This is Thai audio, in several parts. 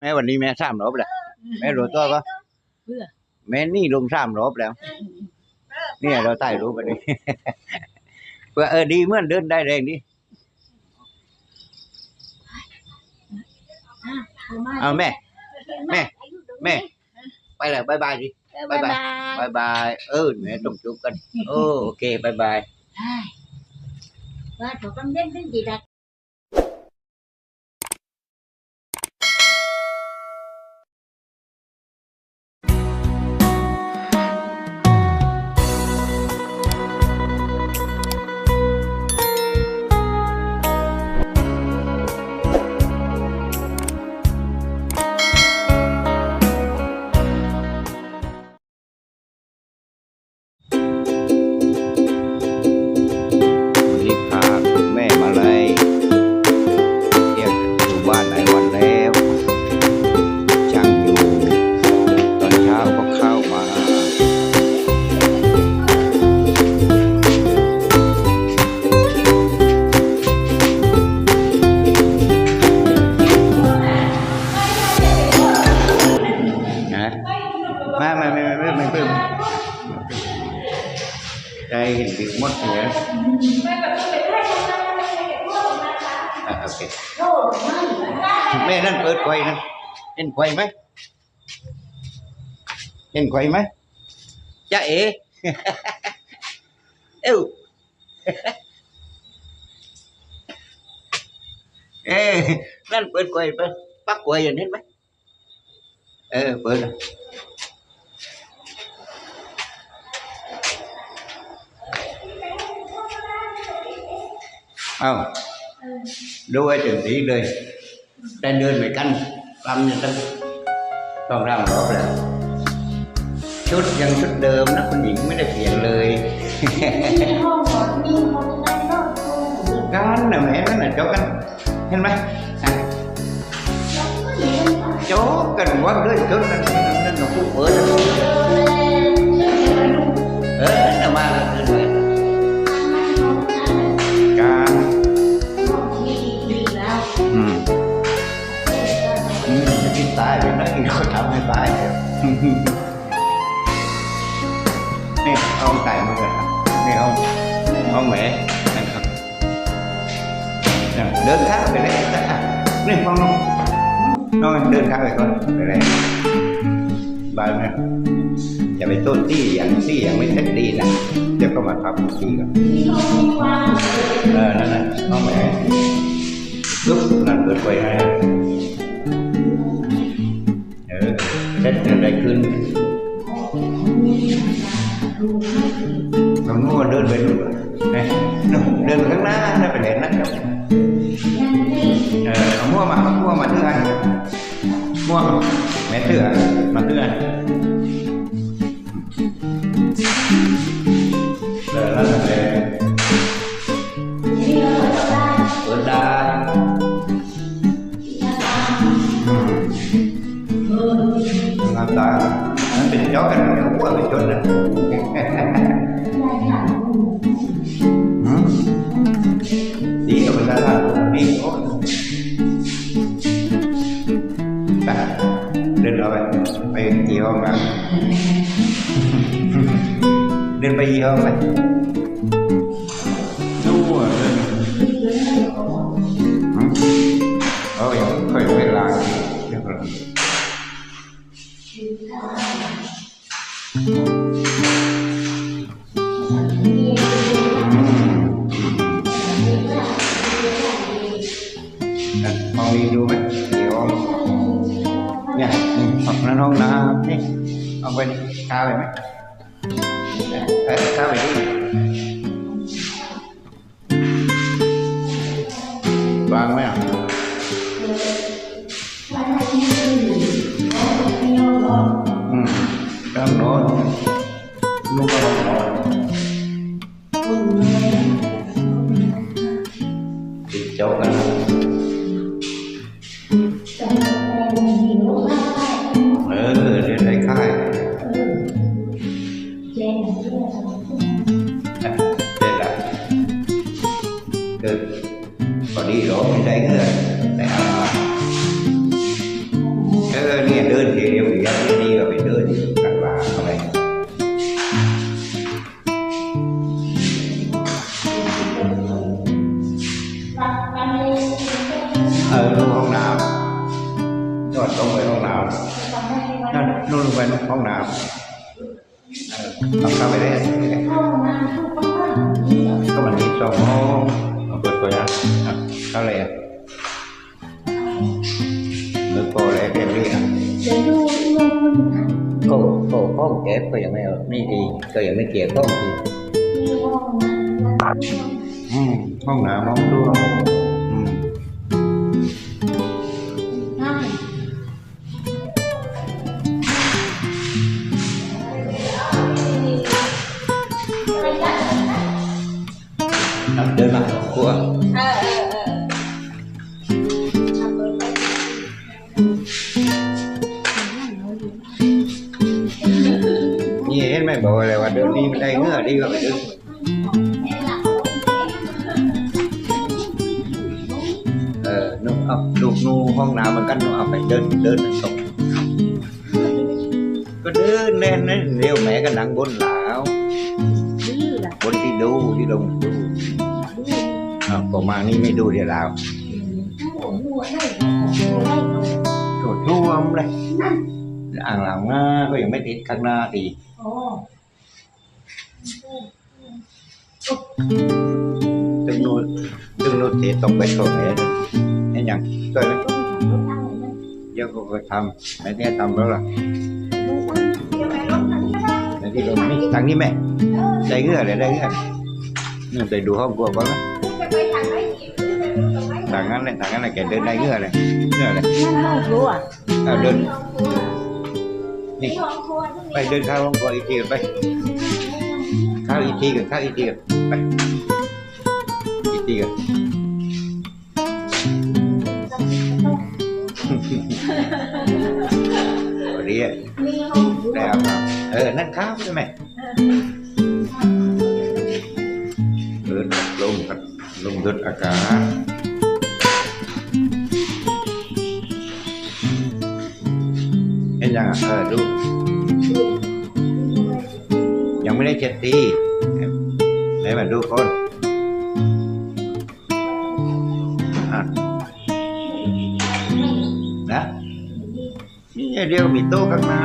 แม่วันนี้แม่สามรอบแล้วแม่รู้ตัวปะเพื่อแม่นี่ลงสามรอบแล้ว เนี่ยเราถ่ายรูปไปดิเพื่อเออดีเหมื่อนเดินได้แรงดิเอาแม่ แม่ แม่ ไปแล้วบายบายดิบายบายบายบาย เออแม่ต้องจุบกันโอ้โอเคบายบายว่าเขาต้องเล่นเล่นดีดัก เลยอะโอเคแม่นั่นเปิดไฟนะเห็นไฟไหมเห็นไฟไหมจ้าเอ๋เอ้วเอ้นั่นเปิดไฟไปปักไฟอย่างนี้ไหมเออเปิด เลยเอาดูไอ้ถึงทีเลยได้เดินไปกันรำอย่างนั้นต้องรำรอบแล้วชุดยังชุดเดิม แล้วนี่เอาไก่มือกันนี่เอาเอาแหมนะครับเดินข้างไปเลยนะนี่ฟังน้องน้องเดินข้างไปก่อนไปเลยบายไหมอย่าไปต้นที่อย่างที่ยังไม่เสร็จดีนะเดี๋ยวก็มาทับที่กันเออนั่นน่ะเอาแหมลุกนั่นเปิดไฟให้ เซ็ตเกิดอะไรขึ้นเราโน่นเดินไปดูนะนู่นเดินไปข้างหน้าน่าไปเห็นนะครับเออเอามั่วมาเอามั่วมาเถื่อนมั่วแม่เถื่อนมาเถื่อน งานตามันเป็นย้อนกันเดี๋ยวหัวไปชนนะหืมดี อะห้องนี้ดูไหมเดี๋ยวเนี่ยนี่ห้องนั้นห้องน้ำนี่เอาไปก้าวไปไหมเออก้าวไปดิวางไหมอะ เออดูห้องน้ำนวดตรงไปห้องน้ำทำให้วันนั่นนู่นลงไปห้องน้ำเออต้องเข้าไปได้ห้องน้ำทุกบ้านนี่เหรอก็มันมีสองห้องเอาเปิดเปิดนะอะเข้าเลยอะเมื่อโกเลยเรียบร้อยอะเดี๋ยวดูเรื่องนะโกโกห้องเก็บก็ยังไม่เอานี่ดีก็ยังไม่เกี่ยวข้องดีมีห้องน้ำอืมห้องน้ำห้องด้วง อะเดินมาครัวเออเออเออทำเปิดไปนี่เห็นไหมบอกอะไรว่าเดินดีไม่ได้เงื่อดีก็ไปเดินเออนุ่เอาลูกนูห้องน้ำมือนกันนูเอาไปเดินเดินตรงก็เดินแน่นนะเร็วแม่ก็นั่งบนหลาว บนที่ดูที่ลงดู ดื้ออ่าประมาณนี้ไม่ดูเดี๋ยวเราหัวหัวได้หัวได้ถูกท่วมเลยอ่างหลังหน้าก็ยังไม่ติดข้างหน้าตีโอ้ตึงนู้นตึงนู้นตีตรงไปตรงไหนเห็นยังช่วยไหมต้องทำรถตั้งเลยนะเดี๋ยวก็ไปทำไม่ได้ทำแล้วล่ะเดี๋ยวไปรถนั้นก็ได้ในที่ลงนี่ทางนี้แม่เออได้เงื่อเลยได้เงื่อนี่ไปดูห้องครัวก่อนไหมจะ ทางนทางนั้นเลยทางนั้นเลยแกเดินได้เงื่อเลยเงื่อเลยนั่นห้องครัวเอาเดินนี่ไปเดินเข้าห้องครัวอีกทีไปเข้าอีกทีกันเข้าอีกทีกันไปอีกทีกันพอดีอะมีห้องครัวได้อาบเออนั่นข้าวใช่ไหมเดินลงครับลงดุดอากาศ เห็นยังอะเออดูยังไม่ได้เจ็ดตีไหนมาดูคนอะนะนี่เดี๋ยวมีโต๊ะข้างหน้า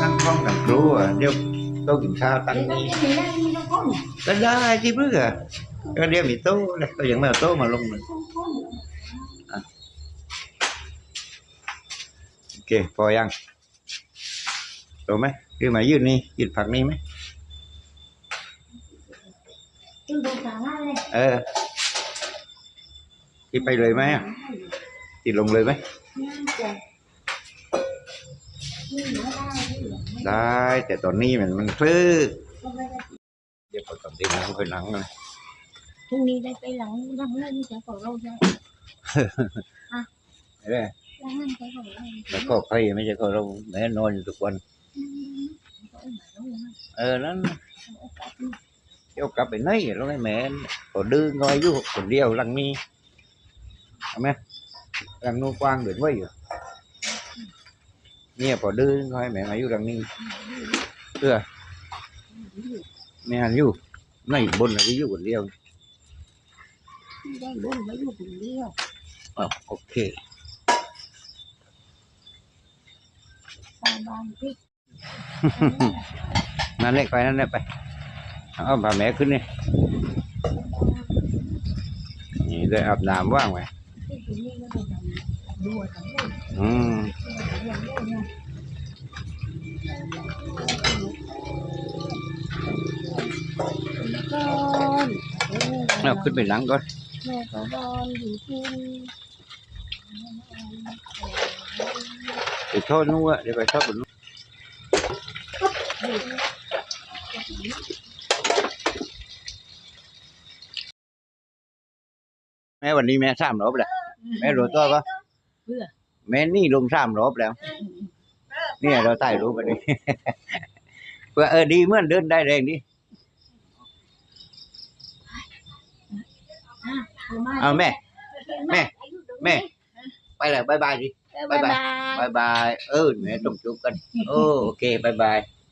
ข้างห้องกับครัวเดี๋ยวโต๊ะกินข้าวตั้งนี้มีได้มีน้องก้นก็ได้ที่เพื่อก็เดี๋ยวมีโต๊ะเลยก็ยังไม่เอาโต๊ะมาลงเลยน้องก้นโอเคพอยัง โตไหมคือมายืดนี่ยืดผักนี่ไหมจึงดูสาระเลยเออที่ไปเลยไหมอะที่ลงเลยไหมน่าจะนี่เหลือได้ที่เหลือไม่ได้แต่ตอนนี้มันมันคลื้อก็ไม่ได้เดี๋ยวพอตอนตีหนังค่อยหนังเลยพรุ่งนี้ได้ไปหลังหลังเล่นจะขอเราได้เอ้ยหลังนั้นจะขอเราแล้วก็ใครไม่ใช่ก็เราแม่นอนอยู่ทุกวัน เออนั้นเดี๋ยวกลับไปไหนเราให้แม่ก็ดื้อง่อยอยู่คนเดียวหลังนี้เห็นไหมหลัง นู้นกว้างเดินไว้อยู่เนี่ยพอดื้อง่อยแม่มาอยู่หลังนี้เพื่อแม่หันอยู่ในบนอะไรอยู่คนเดียว ได้บุญมาอยู่คนเดียว อ่ะโอเค สาบานพี่ นั่นแหละไปนั่นแหละไปเอาพาแม่ขึ้นนี่นี่ได้อาบน้ำว่างไหม ที่ที่นี่ก็ได้ทำดูทำด้วย อืม เรื่องด้วยนะ ก่อน เอาขึ้นไปหลังก่อน แม่ก็บอนอยู่ที่ ไปโทษนู้น แม่วันนี้แม่สามรอบแล้วแม่รู้ตัวปะเพื่อแม่นี่ลงสามรอบแล้ว เนี่ยเราถ่ายรูปอันนี้เพื่อเออดีเหมื่อนเดินได้แรงดิเอาแม่ แม่ แม่ ไปเลยบายบายดิเออบายบายบายบายเออแม่ต้องจุบกันโอ้โอเคบายบาย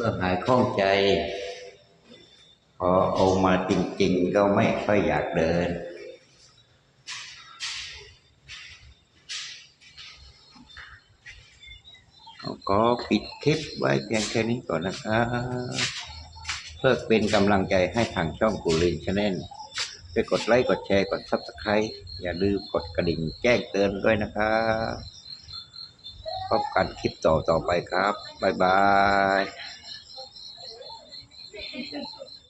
พื่อหายข้องใจ พอเอามาจริง ๆ ก็ไม่ค่อยอยากเดิน ก็ปิดคลิปไว้เพียงแค่นี้ก่อนนะครับเพื่อเป็นกำลังใจให้ทางช่องกุลินชาแนลไปกดไลค์ กดแชร์ กดซับสไครต์อย่าลืมกดกระดิ่งแจ้งเตือนด้วยนะครับพบกันคลิปต่อต่อไปครับ บ๊ายบาย